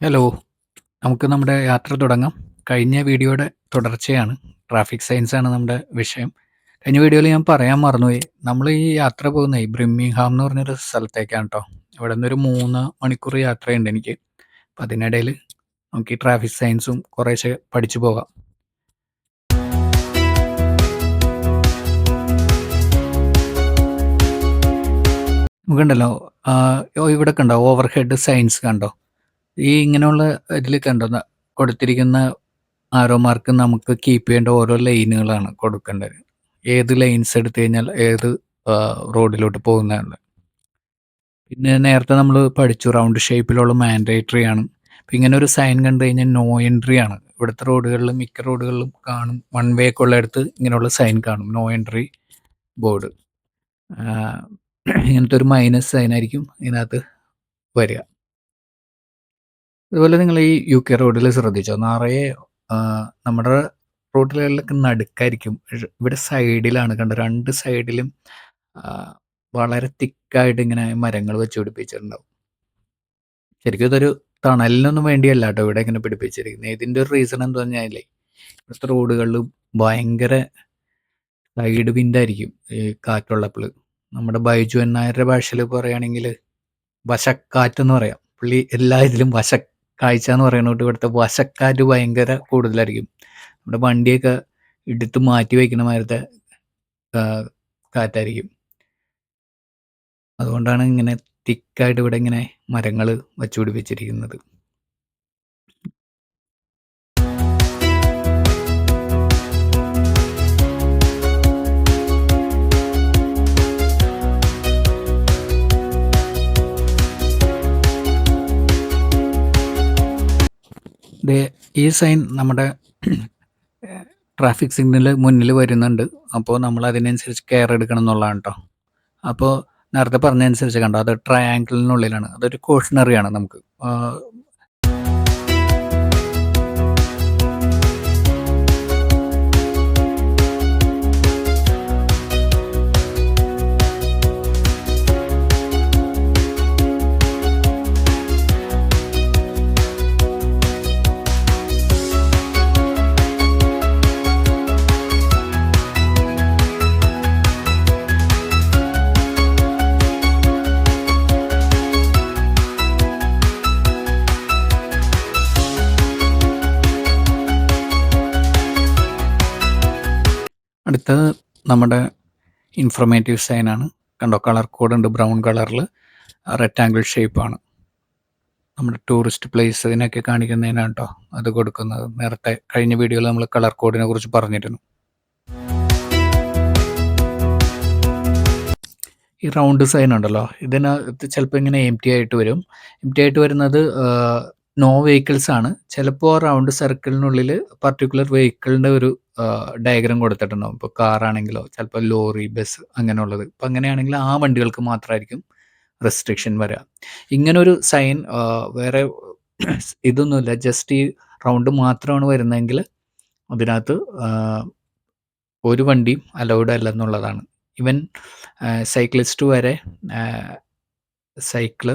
Hello. നമുക്ക് നമ്മുടെ യാത്ര തുടങ്ങാം. കഴിഞ്ഞ വീഡിയോയുടെ തുടർച്ചയാണ്. ട്രാഫിക് സയൻസ് ആണ് നമ്മുടെ വിഷയം. കഴിഞ്ഞ വീഡിയോയിൽ ഞാൻ പറയാൻ മറന്നുപോയി. നമ്മൾ ഈ യാത്ര പോകുന്നേ ബ്രിമ്മിംഗ്ഹാം എന്ന് പറഞ്ഞൊരു സ്ഥലത്തേക്കാണ് കേട്ടോ ഇവിടെ നിന്നൊരു മൂന്ന് മണിക്കൂർ യാത്രയുണ്ട് എനിക്ക്. അപ്പം അതിനിടയിൽ നമുക്ക് ഈ ട്രാഫിക് സയൻസും കുറേശ്ശെ പഠിച്ചു പോകാം. നമുക്കുണ്ടല്ലോ ഇവിടെ കണ്ടോ ഓവർഹെഡ് സയൻസ് കണ്ടോ? ഈ ഇങ്ങനെയുള്ള ഇതിൽ കണ്ടോ കൊടുത്തിരിക്കുന്ന ആരോ മാർക്ക് നമുക്ക് കീപ്പ് ചെയ്യേണ്ട ഓരോ ലൈനുകളാണ് കൊടുക്കേണ്ടത്. ഏത് ലൈൻസ് എടുത്തു കഴിഞ്ഞാൽ ഏത് റോഡിലോട്ട് പോകുന്നതാണ്. പിന്നെ നേരത്തെ നമ്മൾ പഠിച്ചു റൗണ്ട് ഷേപ്പിലുള്ള മാൻഡേറ്ററി ആണ്. ഇങ്ങനെ ഒരു സൈൻ കണ്ടു കഴിഞ്ഞാൽ നോ എൻട്രി ആണ്. ഇവിടുത്തെ റോഡുകളിലും മിക്ക റോഡുകളിലും കാണും. വൺ വേ ഒക്കെ ഉള്ളിടത്ത് ഇങ്ങനെയുള്ള സൈൻ കാണും. No entry board. ഇങ്ങനത്തെ ഒരു മൈനസ് സൈൻ ആയിരിക്കും ഇതിനകത്ത് വരിക. അതുപോലെ നിങ്ങൾ ഈ യു കെ റോഡിൽ ശ്രദ്ധിച്ചോ? നിറയെ നമ്മുടെ റോഡിലൊക്കെ നടുക്കായിരിക്കും. ഇവിടെ സൈഡിലാണ് കണ്ട രണ്ട് സൈഡിലും വളരെ തിക്കായിട്ട് ഇങ്ങനെ മരങ്ങൾ വെച്ച് പിടിപ്പിച്ചിട്ടുണ്ടാവും. ശരിക്കും ഇതൊരു തണലിനൊന്നും വേണ്ടിയല്ല കേട്ടോ ഇവിടെ ഇങ്ങനെ പിടിപ്പിച്ചിരിക്കുന്നത്. ഇതിന്റെ ഒരു റീസൺ എന്താ പറഞ്ഞാലേ ഇവിടുത്തെ റോഡുകളിൽ ഭയങ്കര സൈഡ് വിൻഡായിരിക്കും ഈ കാറ്റുള്ളപ്പോൾ നമ്മുടെ ബൈജു നായരുടെ ഭാഷയിൽ പറയുകയാണെങ്കിൽ വശക്കാറ്റെന്ന് പറയാം. പുള്ളി എല്ലാ ഇതിലും വശക്കാഴ്ച എന്ന് പറയുന്നത് ഇവിടുത്തെ വശക്കാറ്റ് ഭയങ്കര കൂടുതലായിരിക്കും. നമ്മുടെ വണ്ടിയൊക്കെ എടുത്ത് മാറ്റി വയ്ക്കുന്ന മാതിരത്തെ കാറ്റായിരിക്കും. അതുകൊണ്ടാണ് ഇങ്ങനെ തിക്കായിട്ട് ഇവിടെ ഇങ്ങനെ മരങ്ങൾ വെച്ച് ഈ സൈൻ നമ്മുടെ ട്രാഫിക് സിഗ്നൽ മുന്നിൽ വരുന്നുണ്ട്. അപ്പോൾ നമ്മൾ അതിനനുസരിച്ച് കെയർ എടുക്കണം എന്നുള്ളതാണ് കേട്ടോ അപ്പോൾ നേരത്തെ പറഞ്ഞതനുസരിച്ച് കണ്ടോ അത് ട്രയാങ്കിളിനുള്ളിലാണ്. അതൊരു കോഷണറിയാണ് നമുക്ക്. അടുത്തത് നമ്മുടെ ഇൻഫർമേറ്റീവ് സൈനാണ്. കണ്ടോ കളർ കോഡ് ഉണ്ട് ബ്രൗൺ കളറിൽ. റെക്റ്റാങ്കിൾ ഷേപ്പാണ്. നമ്മുടെ ടൂറിസ്റ്റ് പ്ലേസ് ഇതിനൊക്കെ കാണിക്കുന്നതിനാണ് കേട്ടോ അത് കൊടുക്കുന്നത്. നേരത്തെ കഴിഞ്ഞ വീഡിയോയിൽ നമ്മൾ കളർ കോഡിനെ കുറിച്ച് പറഞ്ഞിരുന്നു. ഈ റൗണ്ട് സൈൻ ഉണ്ടല്ലോ ഇതിനകത്ത് ചിലപ്പോൾ ഇങ്ങനെ എം ടി ആയിട്ട് വരും. എം ടി ആയിട്ട് വരുന്നത് നോ വെഹിക്കിൾസ് ആണ്. ചിലപ്പോൾ റൗണ്ട് സർക്കിളിനുള്ളിൽ പർട്ടിക്കുലർ വെഹിക്കിളിന്റെ ഒരു ഡയഗ്രാം കൊടുത്തിട്ടുണ്ടാവും. ഇപ്പോൾ കാറാണെങ്കിലോ ചിലപ്പോൾ ലോറി, ബസ് അങ്ങനെയുള്ളത്. ഇപ്പം അങ്ങനെയാണെങ്കിൽ ആ വണ്ടികൾക്ക് മാത്രമായിരിക്കും റെസ്ട്രിക്ഷൻ വരിക. ഇങ്ങനൊരു സൈൻ വേറെ ഇതൊന്നുമില്ല. ജസ്റ്റ് ഈ റൗണ്ട് മാത്രമാണ് വരുന്നതെങ്കിൽ അതിനകത്ത് ഒരു വണ്ടിയും അലൗഡ് അല്ലെന്നുള്ളതാണ്. എന്നുള്ളതാണ് ഇവൻ സൈക്ലിസ്റ്റ് വരെ സൈക്കിൾ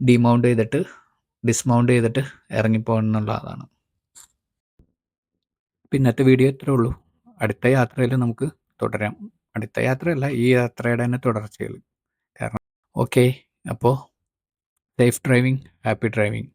ഡിമൗണ്ട് ചെയ്തിട്ട് ഡിസ്മൗണ്ട് ചെയ്തിട്ട് ഇറങ്ങിപ്പോകണം പിന്നത്തെ വീഡിയോ ഇത്രേ ഉള്ളൂ. അടുത്ത യാത്രയിൽ നമുക്ക് തുടരാം. അടുത്ത യാത്രയല്ല ഈ യാത്രയുടെ തന്നെ തുടർച്ചയിൽ. കാരണം ഓക്കെ. അപ്പോൾ സേഫ് ഡ്രൈവിംഗ്, ഹാപ്പി ഡ്രൈവിംഗ്.